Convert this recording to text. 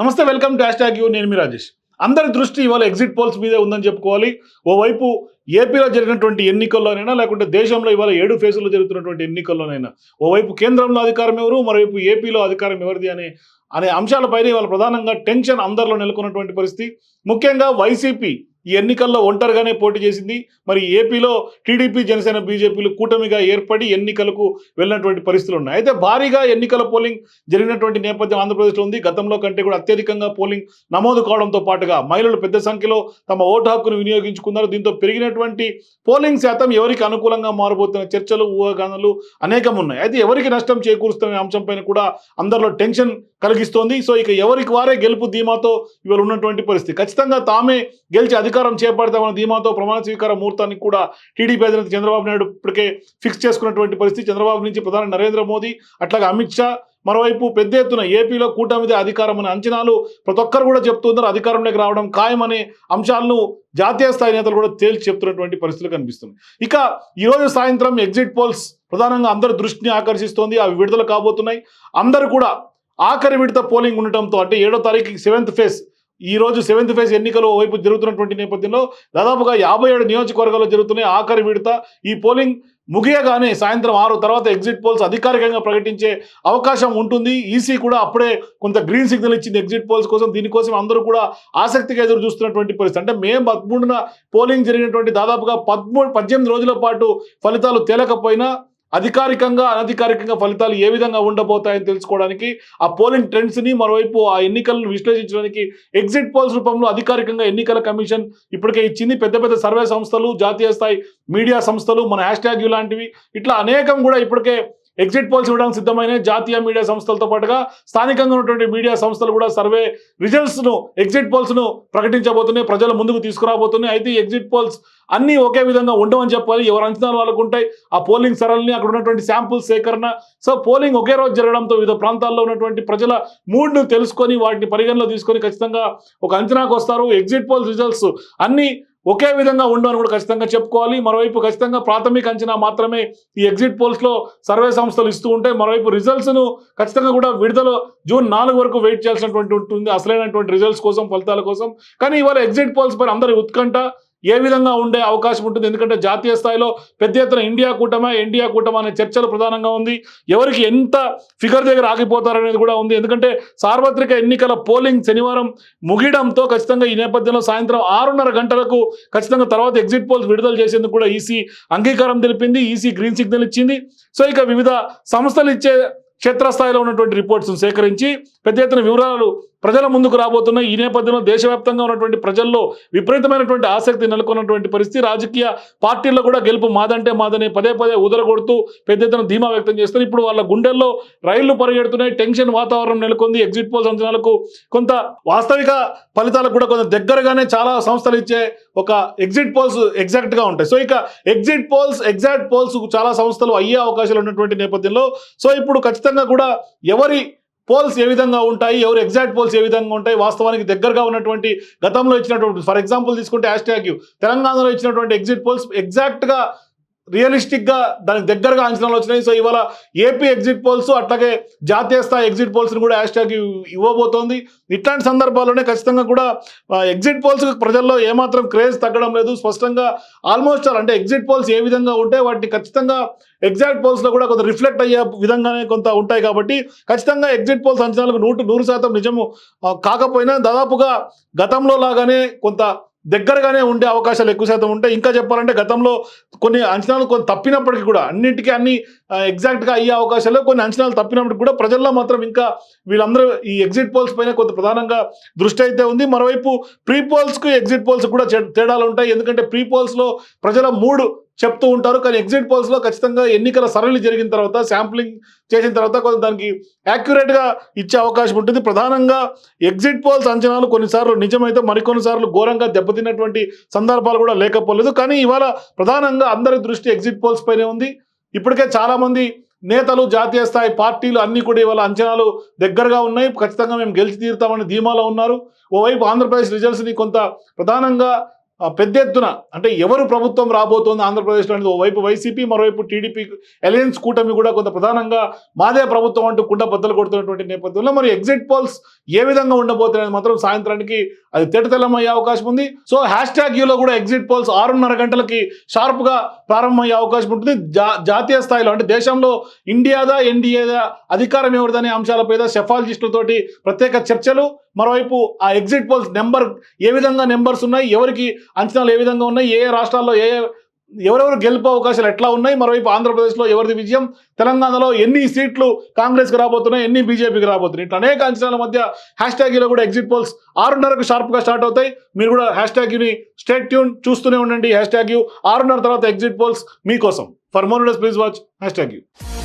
నమస్తే welcome to hash you నేను మీ రాజేష్. అందరి దృష్టి ఇవాళ ఎగ్జిట్ పోల్స్ మీదే ఉందని చెప్పుకోవాలి. ఓవైపు ఏపీలో జరిగినటువంటి ఎన్నికల్లోనైనా లేకుంటే దేశంలో ఇవాళ ఏడు ఫేజుల్లో జరుగుతున్నటువంటి ఎన్నికల్లోనైనా ఓవైపు కేంద్రంలో అధికారం ఎవరు మరోవైపు ఏపీలో అధికారం ఎవరిది అనే అనే అంశాలపైన ఇవాళ ప్రధానంగా టెన్షన్ అందరిలో నెలకొన్నటువంటి పరిస్థితి. ముఖ్యంగా వైసీపీ ఈ ఎన్నికల్లో ఒంటరిగానే పోటీ చేసింది. మరి ఏపీలో టీడీపీ జనసేన బీజేపీలు కూటమిగా ఏర్పడి ఎన్నికలకు వెళ్ళినటువంటి పరిస్థితులు ఉన్నాయి. అయితే భారీగా ఎన్నికల పోలింగ్ జరిగినటువంటి నేపథ్యం ఆంధ్రప్రదేశ్లో ఉంది. గతంలో కంటే కూడా అత్యధికంగా పోలింగ్ నమోదు కావడంతో పాటుగా మహిళలు పెద్ద సంఖ్యలో తమ ఓటు హక్కును వినియోగించుకున్నారు. దీంతో పెరిగినటువంటి పోలింగ్ శాతం ఎవరికి అనుకూలంగా మారబోతున్న చర్చలు ఊహాగానాలు అనేకం ఉన్నాయి. అయితే ఎవరికి నష్టం చేకూరుస్తున్న అంశంపైన కూడా అందరిలో టెన్షన్ కలిగిస్తోంది. సో ఇక ఎవరికి వారే గెలుపు ధీమాతో ఇవాళ ఉన్నటువంటి పరిస్థితి. ఖచ్చితంగా తామే గెలిచి అధికారం చేపడతామన్న ధీమాతో ప్రమాణ స్వీకార ముహూర్తానికి కూడా టీడీపీ అధినేత చంద్రబాబు నాయుడు ఇప్పటికే ఫిక్స్ చేసుకున్నటువంటి పరిస్థితి. చంద్రబాబు నుంచి ప్రధాని నరేంద్ర మోదీ అట్లాగే అమిత్ షా మరోవైపు పెద్ద ఎత్తున ఏపీలో కూటమిదే అధికారం అనే అంచనాలు ప్రతి ఒక్కరు కూడా చెప్తున్నారు అధికారంలోకి రావడం ఖాయమనే అంశాలను జాతీయ స్థాయి నేతలు కూడా తేల్చి చెప్తున్నటువంటి పరిస్థితులు కనిపిస్తుంది ఇక ఈరోజు సాయంత్రం ఎగ్జిట్ పోల్స్ ప్రధానంగా అందరి దృష్టిని ఆకర్షిస్తోంది. అవి విడుదల కాబోతున్నాయి. అందరూ కూడా ఆఖరి విడత పోలింగ్ ఉండటంతో అంటే ఏడో తారీఖు సెవెంత్ ఫేజ్ ఈ రోజు సెవెంత్ ఫేజ్ ఎన్నికలు వైపు జరుగుతున్నటువంటి నేపథ్యంలో దాదాపుగా యాభై ఏడు నియోజకవర్గాల్లో జరుగుతున్నాయి ఆఖరి విడత ఈ పోలింగ్ ముగియగానే సాయంత్రం ఆరు తర్వాత ఎగ్జిట్ పోల్స్ అధికారికంగా ప్రకటించే అవకాశం ఉంటుంది. ఈసీ కూడా అప్పుడే కొంత గ్రీన్ సిగ్నల్ ఇచ్చింది ఎగ్జిట్ పోల్స్ కోసం. దీనికోసం అందరూ కూడా ఆసక్తిగా ఎదురు చూస్తున్నటువంటి పరిస్థితి. అంటే మే పదమూడున పోలింగ్ జరిగినటువంటి దాదాపుగా పదమూడు పద్దెనిమిది రోజుల పాటు ఫలితాలు తేలకపోయినా అధికారికంగా అనధికారికంగా ఫలితాలు ఏ విధంగా ఉండబోతాయని తెలుసుకోవడానికి ఆ పోలింగ్ ట్రెండ్స్ని మరోవైపు ఆ ఎన్నికలను విశ్లేషించడానికి ఎగ్జిట్ పోల్స్ రూపంలో అధికారికంగా ఎన్నికల కమిషన్ ఇప్పటికే ఇచ్చింది. పెద్ద పెద్ద సర్వే సంస్థలు జాతీయ స్థాయి మీడియా సంస్థలు మన హ్యాష్ ట్యాగ్ లాంటివి ఇట్లా అనేకం కూడా ఇప్పటికే ఎగ్జిట్ పోల్స్ ఇవ్వడానికి సిద్ధమైన జాతీయ మీడియా సంస్థలతో పాటుగా స్థానికంగా ఉన్నటువంటి మీడియా సంస్థలు కూడా సర్వే రిజల్ట్స్ను ఎగ్జిట్ పోల్స్ను ప్రకటించబోతున్నాయి. ప్రజల ముందుకు తీసుకురాబోతున్నాయి. అయితే ఎగ్జిట్ పోల్స్ అన్నీ ఒకే విధంగా ఉండవని చెప్పాలి. ఎవరు అంచనాలు వాళ్ళకు ఉంటాయి. ఆ పోలింగ్ సరళిని అక్కడ ఉన్నటువంటి శాంపుల్ సేకరణ. సో పోలింగ్ ఒకే రోజు జరగడంతో వివిధ ప్రాంతాల్లో ఉన్నటువంటి ప్రజల మూడ్ను తెలుసుకొని వాటిని పరిగణలో తీసుకొని ఖచ్చితంగా ఒక అంచనాకు వస్తారు. ఎగ్జిట్ పోల్స్ రిజల్ట్స్ అన్ని ఒకే విధంగా ఉండవని కూడా ఖచ్చితంగా చెప్పుకోవాలి. మరోవైపు ఖచ్చితంగా ప్రాథమిక అంచనా మాత్రమే ఈ ఎగ్జిట్ పోల్స్లో సర్వే సంస్థలు ఇస్తూ ఉంటాయి మరోవైపు రిజల్ట్స్ను ఖచ్చితంగా కూడా విడుదల జూన్ నాలుగు వరకు వెయిట్ చేయాల్సినటువంటి ఉంటుంది. అసలైనటువంటి రిజల్ట్స్ కోసం ఫలితాల కోసం. కానీ ఇవాళ ఎగ్జిట్ పోల్స్ పైన అందరి ఉత్కంఠ ఏ విధంగా ఉండే అవకాశం ఉంటుంది? ఎందుకంటే జాతీయ స్థాయిలో పెద్ద ఎత్తున ఇండియా కూటమా ఇండియా కూటమా అనే చర్చలు ప్రధానంగా ఉంది. ఎవరికి ఎంత ఫిగర్ దగ్గర ఆగిపోతారనేది కూడా ఉంది. ఎందుకంటే సార్వత్రిక ఎన్నికల పోలింగ్ శనివారం ముగియడంతో ఖచ్చితంగా ఈ నేపథ్యంలో సాయంత్రం ఆరున్నర గంటలకు ఖచ్చితంగా తర్వాత ఎగ్జిట్ పోల్స్ విడుదల చేసేందుకు కూడా ఈసీ అంగీకారం తెలిపింది. ఈసీ గ్రీన్ సిగ్నల్ ఇచ్చింది. సో ఇక వివిధ సంస్థలు ఇచ్చే క్షేత్రస్థాయిలో ఉన్నటువంటి రిపోర్ట్స్ సేకరించి పెద్ద ఎత్తున వివరాలు ప్రజల ముందుకు రాబోతున్న ఈ నేపథ్యంలో దేశవ్యాప్తంగా ఉన్నటువంటి ప్రజల్లో విపరీతమైనటువంటి ఆసక్తి నెలకొన్నటువంటి పరిస్థితి. రాజకీయ పార్టీల్లో కూడా గెలుపు మాదంటే మాదని పదే పదే ఉదరగొడుతూ పెద్ద ఎత్తున ధీమా వ్యక్తం చేస్తారు ఇప్పుడు వాళ్ళ గుండెల్లో రైళ్ళు పరిగెడుతున్నాయి. టెన్షన్ వాతావరణం నెలకొంది. ఎగ్జిట్ పోల్స్ అంచనాలకు కొంత వాస్తవిక ఫలితాలకు కూడా కొంత దగ్గరగానే చాలా సంస్థలు ఇచ్చే ఒక ఎగ్జిట్ పోల్స్ ఎగ్జాక్ట్గా ఉంటాయి. సో ఇక ఎగ్జిట్ పోల్స్ ఎగ్జాక్ట్ పోల్స్ చాలా సంస్థలు అయ్యే అవకాశాలు ఉన్నటువంటి నేపథ్యంలో సో ఇప్పుడు ఖచ్చితంగా కూడా ఎవరి పోల్స్ ఏ విధంగా ఉంటాయి ఎవరు ఎగ్జాక్ట్ పోల్స్ ఏ విధంగా ఉంటాయి వాస్తవానికి దగ్గరగా ఉన్నటువంటి గతంలో ఇచ్చినటువంటి ఫర్ ఎగ్జాంపుల్ తీసుకుంటే హ్యాష్ ట్యాగ్ తెలంగాణలో ఇచ్చినటువంటి ఎగ్జిట్ పోల్స్ ఎగ్జాక్ట్గా రియలిస్టిక్గా దానికి దగ్గరగా అంచనాలు వచ్చినాయి. సో ఇవాళ ఏపీ ఎగ్జిట్ పోల్స్ అట్లాగే జాతీయ స్థాయి ఎగ్జిట్ పోల్స్ని కూడా హ్యాష్ ట్యాగ్ ఇవ్వబోతోంది. ఇట్లాంటి సందర్భాల్లోనే ఖచ్చితంగా కూడా ఎగ్జిట్ పోల్స్ ప్రజల్లో ఏమాత్రం క్రేజ్ తగ్గడం లేదు. స్పష్టంగా ఆల్మోస్ట్ అంటే ఎగ్జిట్ పోల్స్ ఏ విధంగా ఉంటే వాటిని ఖచ్చితంగా ఎగ్జాక్ట్ పోల్స్లో కూడా కొంత రిఫ్లెక్ట్ అయ్యే విధంగానే కొంత ఉంటాయి కాబట్టి ఖచ్చితంగా ఎగ్జిట్ పోల్స్ అంచనాలకు నూట నూరు శాతం నిజము కాకపోయినా దాదాపుగా గతంలో లాగానే కొంత దగ్గరగానే ఉండే అవకాశాలు ఎక్కువ శాతం ఉంటాయి. ఇంకా చెప్పాలంటే గతంలో కొన్ని అంచనాలు కొన్ని తప్పినప్పటికీ కూడా అన్నింటికీ అన్ని ఎగ్జాక్ట్గా అయ్యే అవకాశాలు కొన్ని అంచనాలు తప్పినప్పటికీ కూడా ప్రజల్లో మాత్రం ఇంకా వీళ్ళందరూ ఈ ఎగ్జిట్ పోల్స్ పైన కొంత ప్రధానంగా దృష్టి అయితే ఉంది. మరోవైపు ప్రీ పోల్స్కు ఎగ్జిట్ పోల్స్ కూడా తేడాలు ఉంటాయి. ఎందుకంటే ప్రీ పోల్స్లో ప్రజల మూడు చెప్తూ ఉంటారు. కానీ ఎగ్జిట్ పోల్స్లో ఖచ్చితంగా ఎన్నికల సరళి జరిగిన తర్వాత శాంప్లింగ్ చేసిన తర్వాత కొంత దానికి యాక్యురేట్గా ఇచ్చే అవకాశం ఉంటుంది. ప్రధానంగా ఎగ్జిట్ పోల్స్ అంచనాలు కొన్నిసార్లు నిజమైతే మరికొన్నిసార్లు ఘోరంగా దెబ్బతిన్నటువంటి సందర్భాలు కూడా లేకపోలేదు. కానీ ఇవాళ ప్రధానంగా అందరి దృష్టి ఎగ్జిట్ పోల్స్ పైనే ఉంది. ఇప్పటికే చాలామంది నేతలు జాతీయ స్థాయి పార్టీలు అన్నీ కూడా ఇవాళ అంచనాలు దగ్గరగా ఉన్నాయి. ఖచ్చితంగా మేము గెలిచి తీరుతామని ధీమాలో ఉన్నారు. ఓవైపు ఆంధ్రప్రదేశ్ రిజల్ట్స్ని కొంత ప్రధానంగా పెద్ద ఎత్తున అంటే ఎవరు ప్రభుత్వం రాబోతోంది ఆంధ్రప్రదేశ్లో అనేది ఓవైపు వైసీపీ మరోవైపు టీడీపీ అలయన్స్ కూటమి కూడా కొంత ప్రధానంగా మాదే ప్రభుత్వం అంటూ కుండ బద్దలు కొడుతున్నటువంటి నేపథ్యంలో మరి ఎగ్జిట్ పోల్స్ ఏ విధంగా ఉండబోతున్నాయి మాత్రం సాయంత్రానికి అది తిడతలమయ్యే అవకాశం ఉంది. సో హ్యాష్ ట్యాగ్ యూలో కూడా ఎగ్జిట్ పోల్స్ ఆరున్నర గంటలకి షార్ప్గా ప్రారంభమయ్యే అవకాశం ఉంటుంది. జా జాతీయ స్థాయిలో అంటే దేశంలో ఇండియాదా ఎన్డీఏదా అధికారం ఎవరిదనే అంశాలపై సెఫాలజిస్టులతోటి ప్రత్యేక చర్చలు. మరోవైపు ఆ ఎగ్జిట్ పోల్స్ నెంబర్ ఏ విధంగా నెంబర్స్ ఉన్నాయి? ఎవరికి అంచనాలు ఏ విధంగా ఉన్నాయి? ఏ ఏ రాష్ట్రాల్లో ఏ- ఎవరెవరు గెలుపు అవకాశాలు ఎట్లా ఉన్నాయి? మరోవైపు ఆంధ్రప్రదేశ్లో ఎవరిది విజయం? తెలంగాణలో ఎన్ని సీట్లు కాంగ్రెస్కి రాబోతున్నాయి? ఎన్ని బీజేపీకి రాబోతున్నాయి? ఇట్లా అనేక అంచనాల మధ్య హ్యాష్ ట్యాగ్లో కూడా ఎగ్జిట్ పోల్స్ ఆరున్నరకు షార్ప్గా స్టార్ట్ అవుతాయి. మీరు కూడా హ్యాష్ ట్యాగ్ని స్టేట్ ట్యూన్ చూస్తూనే ఉండండి. హ్యాష్ ట్యాగ్ ఆరున్నర తర్వాత ఎగ్జిట్ పోల్స్ మీకోసం. For more please watch hashtag